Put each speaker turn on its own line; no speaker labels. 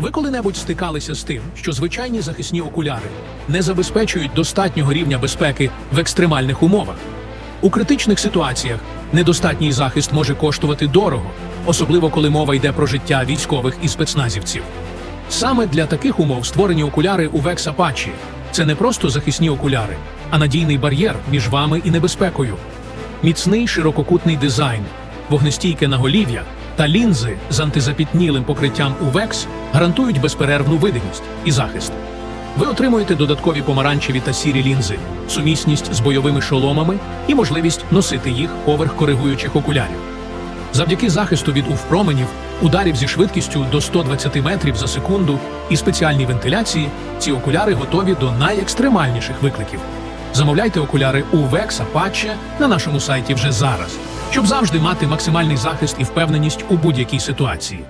Ви коли-небудь стикалися з тим, що звичайні захисні окуляри не забезпечують достатнього рівня безпеки в екстремальних умовах. У критичних ситуаціях недостатній захист може коштувати дорого, особливо коли мова йде про життя військових і спецназівців. Саме для таких умов створені окуляри у Vex Apache. Це не просто захисні окуляри, а надійний бар'єр між вами і небезпекою. Міцний ширококутний дизайн, вогнестійке наголів'я та лінзи з антизапітнілим покриттям UVEX гарантують безперервну видимість і захист. Ви отримуєте додаткові помаранчеві та сірі лінзи, сумісність з бойовими шоломами і можливість носити їх поверх коригуючих окулярів. Завдяки захисту від УВ-променів, ударів зі швидкістю до 120 метрів за секунду і спеціальній вентиляції, ці окуляри готові до найекстремальніших викликів. Замовляйте окуляри у Vex Apache на нашому сайті вже зараз, щоб завжди мати максимальний захист і впевненість у будь-якій ситуації.